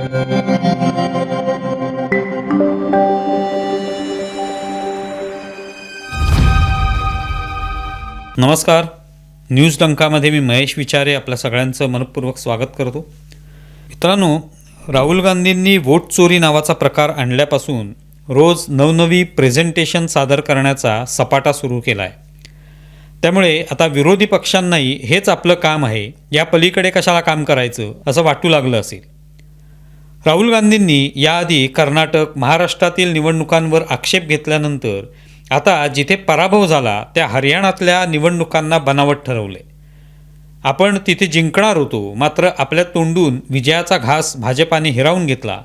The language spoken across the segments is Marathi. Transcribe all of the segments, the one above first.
नमस्कार. न्यूज डंकामध्ये मी महेश विचारे आपल्या सगळ्यांचं मनपूर्वक स्वागत करतो. मित्रांनो राहुल गांधींनी वोट चोरी नावाचा प्रकार आणल्यापासून रोज नवनवी प्रेझेंटेशन सादर करण्याचा सपाटा सुरू केला आहे त्यामुळे आता विरोधी पक्षांनाही हेच आपलं काम आहे. या पलीकडे कशाला काम करायचं असं वाटू लागलं असेल. राहुल गांधींनी याआधी कर्नाटक महाराष्ट्रातील निवडणुकांवर आक्षेप घेतल्यानंतर आता जिथे पराभव झाला त्या हरियाणातल्या निवडणुकांना बनावट ठरवले. आपण तिथे जिंकणार होतो मात्र आपल्या तोंडून विजयाचा घास भाजपाने हिरावून घेतला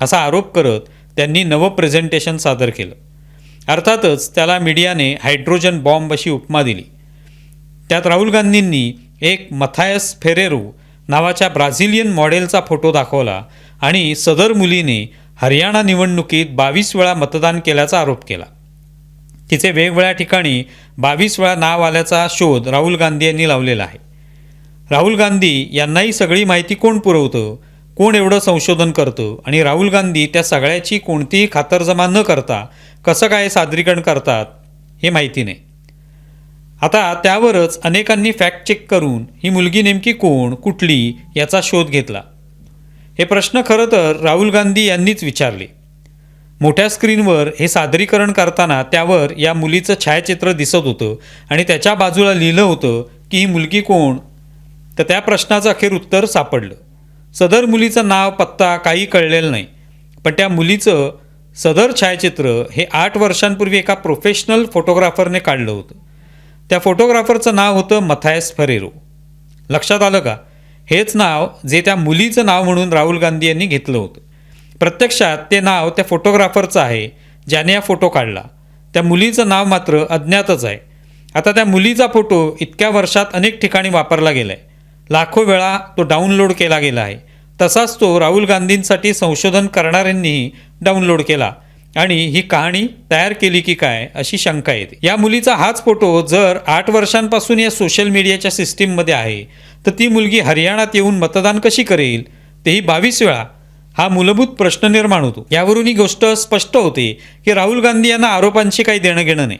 असा आरोप करत त्यांनी नवं प्रेझेंटेशन सादर केलं. अर्थातच त्याला मीडियाने हायड्रोजन बॉम्ब अशी उपमा दिली. त्यात राहुल गांधींनी एक मथायस फेरेरो नावाच्या ब्राझिलियन मॉडेलचा फोटो दाखवला आणि सदर मुलीने हरियाणा निवडणुकीत बावीस वेळा मतदान केल्याचा आरोप केला. तिचे वेगवेगळ्या ठिकाणी बावीस वेळा नाव आल्याचा शोध राहुल गांधी यांनी लावलेला आहे. राहुल गांधी यांनाही सगळी माहिती कोण पुरवतं कोण एवढं संशोधन करतं आणि राहुल गांधी त्या सगळ्याची कोणतीही खातरजमा न करता कसं काय सादरीकरण करतात हे माहिती नाही. आता त्यावरच अनेकांनी फॅक्ट चेक करून ही मुलगी नेमकी कोण कुठली याचा शोध घेतला. हे प्रश्न खरं तर राहुल गांधी यांनीच विचारले. मोठ्या स्क्रीनवर हे सादरीकरण करताना त्यावर या मुलीचं छायाचित्र दिसत होतं आणि त्याच्या बाजूला लिहिलं होतं की ही मुलगी कोण? तर त्या प्रश्नाचं अखेर उत्तर सापडलं. सदर मुलीचं नाव पत्ता काही कळलेलं नाही. पण त्या मुलीचं सदर छायाचित्र हे आठ वर्षांपूर्वी एका प्रोफेशनल फोटोग्राफरने काढलं होतं. त्या फोटोग्राफरचं नाव होतं मथायस फरेरो. लक्षात आलं का? हेच नाव जे त्या मुलीचं नाव म्हणून राहुल गांधी यांनी घेतलं होतं. प्रत्यक्षात ते नाव त्या फोटोग्राफरचं आहे ज्याने हा फोटो काढला. त्या मुलीचं नाव मात्र अज्ञातच आहे. आता त्या मुलीचा फोटो इतक्या वर्षात अनेक ठिकाणी वापरला गेला आहे लाखो वेळा तो डाउनलोड केला गेला आहे. तसाच तो राहुल गांधींसाठी संशोधन करणाऱ्यांनीही डाउनलोड केला. आणि ही कहाणी तयार केली की काय अशी शंका येते. या मुलीचा हाच फोटो जर आठ वर्षांपासून या सोशल मीडियाच्या सिस्टीममध्ये आहे तर ती मुलगी हरियाणात येऊन मतदान कशी करेल तेही बावीस वेळा हा मूलभूत प्रश्न निर्माण होतो. यावरून ही गोष्ट स्पष्ट होते की राहुल गांधी यांना आरोपांशी काही देणं घेणं नाही.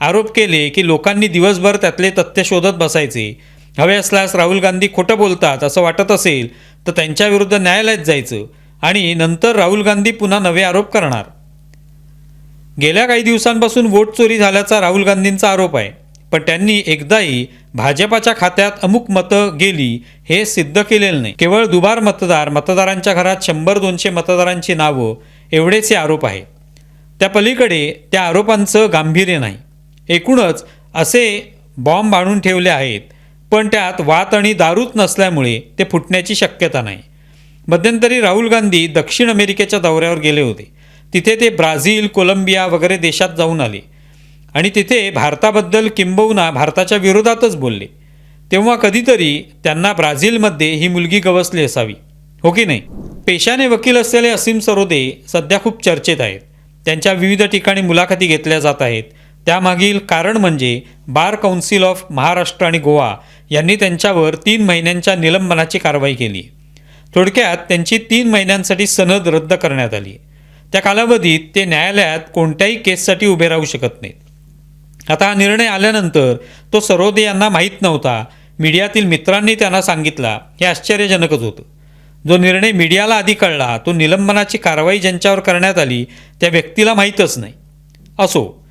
आरोप केले की लोकांनी दिवसभर त्यातले तथ्य शोधत बसायचे. हवे असल्यास राहुल गांधी खोटं बोलतात असं वाटत असेल तर त्यांच्याविरुद्ध न्यायालयात जायचं आणि नंतर राहुल गांधी पुन्हा नवे आरोप करणार. गेल्या काही दिवसांपासून वोट चोरी झाल्याचा राहुल गांधींचा आरोप आहे. पण त्यांनी एकदाही भाजपाच्या खात्यात अमुक मतं गेली हे सिद्ध केलेलं नाही. केवळ दुबार मतदार मतदारांच्या घरात शंभर दोनशे मतदारांची नावं एवढेच हे आरोप आहे. त्या पलीकडे त्या आरोपांचं गांभीर्य नाही. एकूणच असे बॉम्ब आणून ठेवले आहेत पण त्यात वात आणि दारूच नसल्यामुळे ते फुटण्याची शक्यता नाही. मध्यंतरी राहुल गांधी दक्षिण अमेरिकेच्या दौऱ्यावर गेले होते. तिथे ते ब्राझील कोलंबिया वगैरे देशात जाऊन आले. आणि तिथे भारताबद्दल किंबहुना भारताच्या विरोधातच बोलले. तेव्हा कधीतरी त्यांना ब्राझीलमध्ये ही मुलगी गवसली असावी हो की नाही? पेशाने वकील असलेले असीम सरोदे सध्या खूप चर्चेत आहेत. त्यांच्या विविध ठिकाणी मुलाखती घेतल्या जात आहेत. त्यामागील कारण म्हणजे बार काउन्सिल ऑफ महाराष्ट्र आणि गोवा यांनी त्यांच्यावर तीन महिन्यांच्या निलंबनाची कारवाई केली. थोडक्यात त्यांची तीन महिन्यांसाठी सनद रद्द करण्यात आली. त्या कालावधीत ते न्यायालयात कोणत्याही केससाठी उभे राहू शकत नाहीत. आता हा निर्णय आल्यानंतर तो सरोदे यांना माहीत नव्हता. मीडियातील मित्रांनी त्यांना सांगितला हे आश्चर्यजनकच होतं. जो निर्णय मीडियाला आधी कळला तो निलंबनाची कारवाई ज्यांच्यावर करण्यात आली त्या व्यक्तीला माहीतच नाही. असो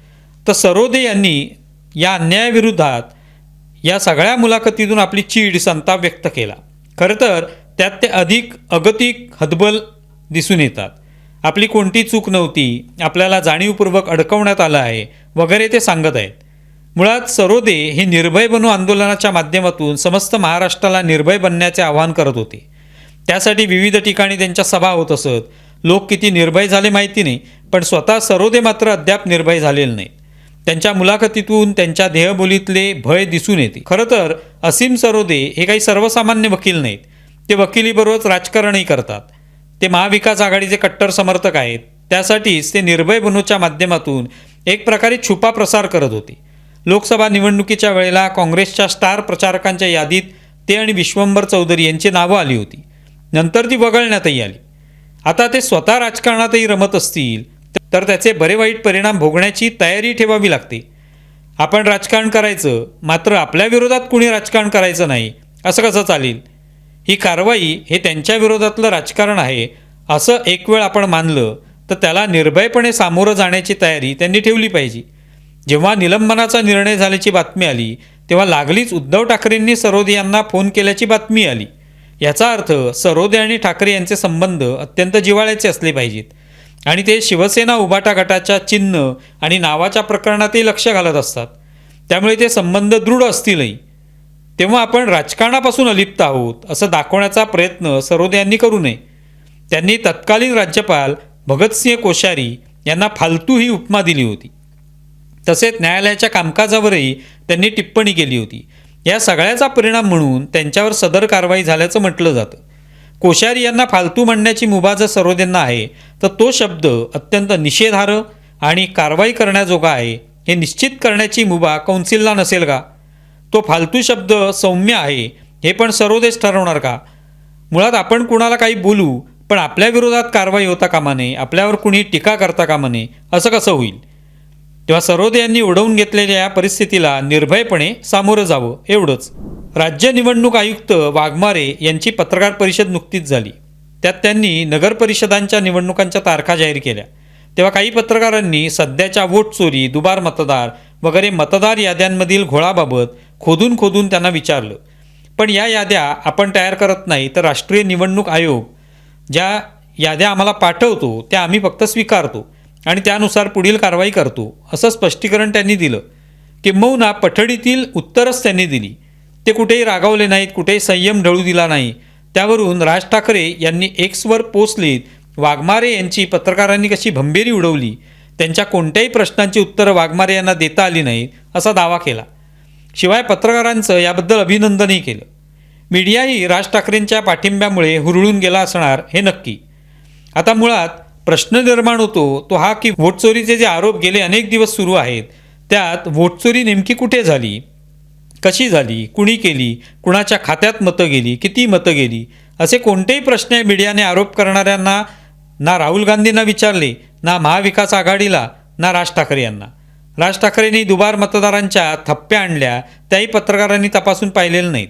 तर सरोदे यांनी या अन्यायाविरोधात या सगळ्या मुलाखतीतून आपली चीड संताप व्यक्त केला. खरं तर त्यात ते अधिक अगतिक हतबल दिसून येतात. आपली कोणती चूक नव्हती आपल्याला जाणीवपूर्वक अडकवण्यात आलं आहे वगैरे ते सांगत आहेत. मुळात सरोदे हे निर्भय बनू आंदोलनाच्या माध्यमातून समस्त महाराष्ट्राला निर्भय बनण्याचे आवाहन करत होते. त्यासाठी विविध ठिकाणी त्यांच्या सभा होत असत. लोक किती निर्भय झाले माहिती नाही पण स्वतः सरोदे मात्र अद्याप निर्भय झालेले नाहीत त्यांच्या मुलाखतीतून त्यांच्या देहबोलीतले भय दिसून येते. खरं तर असीम सरोदे हे काही सर्वसामान्य वकील नाहीत. ते वकिलीबरोबरच राजकारणही करतात. ते महाविकास आघाडीचे कट्टर समर्थक आहेत. त्यासाठीच ते निर्भय बनूच्या माध्यमातून एक प्रकारे छुपा प्रसार करत होते. लोकसभा निवडणुकीच्या वेळेला काँग्रेसच्या स्टार प्रचारकांच्या यादीत ते आणि विश्वंभर चौधरी यांची नावं आली होती. नंतर ती वगळण्यातही आली. आता ते स्वतः राजकारणातही रमत असतील तर त्याचे बरे वाईट परिणाम भोगण्याची तयारी ठेवावी लागते. आपण राजकारण करायचं मात्र आपल्या विरोधात कुणी राजकारण करायचं नाही असं कसं चालेल? ही कारवाई हे त्यांच्या विरोधातलं राजकारण आहे असं एक वेळ आपण मानलं तर त्याला निर्भयपणे सामोरं जाण्याची तयारी त्यांनी ठेवली पाहिजे. जेव्हा निलंबनाचा निर्णय झाल्याची बातमी आली तेव्हा लागलीच उद्धव ठाकरेंनी सरोदे यांना फोन केल्याची बातमी आली. याचा अर्थ सरोदे आणि ठाकरे यांचे संबंध अत्यंत जिव्हाळ्याचे असले पाहिजेत. आणि ते शिवसेना उभाटा गटाच्या चिन्ह आणि नावाच्या प्रकरणातही लक्ष घालत असतात. त्यामुळे ते संबंध दृढ असतीलही. तेव्हा आपण राजकारणापासून अलिप्त आहोत असं दाखवण्याचा प्रयत्न सरोदे यांनी करू नये. त्यांनी तत्कालीन राज्यपाल भगतसिंह कोश्यारी यांना फालतू ही उपमा दिली होती. तसेच न्यायालयाच्या कामकाजावरही त्यांनी टिप्पणी केली होती. या सगळ्याचा परिणाम म्हणून त्यांच्यावर सदर कारवाई झाल्याचं म्हटलं जातं. कोश्यारी यांना फालतू म्हणण्याची मुभा जर सरोदेंना आहे तर तो शब्द अत्यंत निषेधार्ह आणि कारवाई करण्याजोगा आहे हे निश्चित करण्याची मुभा कौन्सिलला नसेल का? तो फालतू शब्द सौम्य आहे हे पण सर्वदेश ठरवणार का? मुळात आपण कुणाला काही बोलू पण आपल्या विरोधात कारवाई होता कामा नये आपल्यावर कुणी टीका करता कामा नये असं कसं होईल? तेव्हा सरोदे यांनी उडवून घेतलेल्या या परिस्थितीला निर्भयपणे सामोरं जावं एवढंच. राज्य निवडणूक आयुक्त वाघमारे यांची पत्रकार परिषद नुकतीच झाली. त्यात त्यांनी नगरपरिषदांच्या निवडणुकांच्या तारखा जाहीर केल्या. तेव्हा काही पत्रकारांनी सध्याच्या वोट चोरी दुबार मतदार वगैरे मतदार याद्यांमधील घोळाबाबत खोदून खोदून त्यांना विचारलं. पण या याद्या आपण तयार करत नाही तर राष्ट्रीय निवडणूक आयोग ज्या याद्या आम्हाला पाठवतो त्या आम्ही फक्त स्वीकारतो आणि त्यानुसार पुढील कारवाई करतो असं स्पष्टीकरण त्यांनी दिलं. किंबहुना पठडीतील उत्तरच त्यांनी दिली. ते कुठेही रागावले नाहीत कुठेही संयम ढळू दिला नाही. त्यावरून राज ठाकरे यांनी एक्सवर पोचलीत. वाघमारे यांची पत्रकारांनी कशी भंभेरी उडवली? त्यांच्या कोणत्याही प्रश्नांची उत्तरं वाघमारे यांना देता आली नाहीत असा दावा केला. शिवाय पत्रकारांचं याबद्दल अभिनंदनही केलं. मीडियाही राज ठाकरेंच्या पाठिंब्यामुळे हुरळून गेला असणार हे नक्की. आता मुळात प्रश्न निर्माण होतो तो हा की वोटचोरीचे जे आरोप गेले अनेक दिवस सुरू आहेत त्यात वोटचोरी नेमकी कुठे झाली? कशी झाली? कुणी केली? कुणाच्या खात्यात मतं गेली? किती मतं गेली? असे कोणतेही प्रश्न मीडियाने आरोप करणाऱ्यांना ना राहुल गांधींना विचारले ना महाविकास आघाडीला ना राज ठाकरे यांना. राज ठाकरेंनी दुबार मतदारांच्या थप्प्या आणल्या त्याही पत्रकारांनी तपासून पाहिलेलं नाहीत.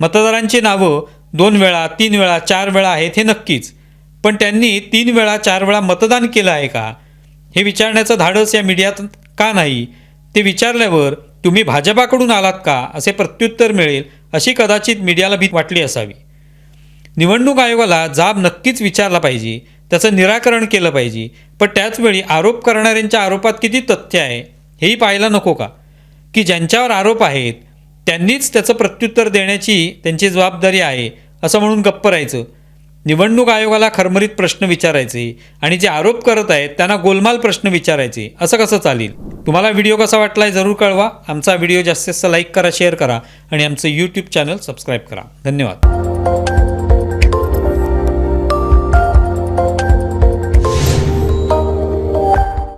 मतदारांची नावं दोन वेळा तीन वेळा चार वेळा आहेत हे नक्कीच. पण त्यांनी तीन वेळा चार वेळा मतदान केलं आहे का? हे विचारण्याचं धाडस या मीडियात का नाही? ते विचारल्यावर तुम्ही भाजपाकडून आलात का? असे प्रत्युत्तर मिळेल अशी कदाचित मीडियाला भीत वाटली असावी. निवडणूक आयोगाला जाब नक्कीच विचारला पाहिजे. त्याचं निराकरण केलं पाहिजे. पण त्याचवेळी आरोप करणाऱ्यांच्या आरोपात किती तथ्य आहे हेही पाहायला नको का? की ज्यांच्यावर आरोप आहेत त्यांनीच त्याचं प्रत्युत्तर देण्याची त्यांची जबाबदारी आहे असं म्हणून गप्प राहायचं. निवडणूक आयोगाला खरमरीत प्रश्न विचारायचे आणि जे आरोप करत आहेत त्यांना गोलमाल प्रश्न विचारायचे असं कसं चालेल? तुम्हाला व्हिडिओ कसा वाटला आहे जरूर कळवा. आमचा व्हिडिओ जास्तीत जास्त लाईक करा शेअर करा आणि आमचं यूट्यूब चॅनल सबस्क्राईब करा. धन्यवाद.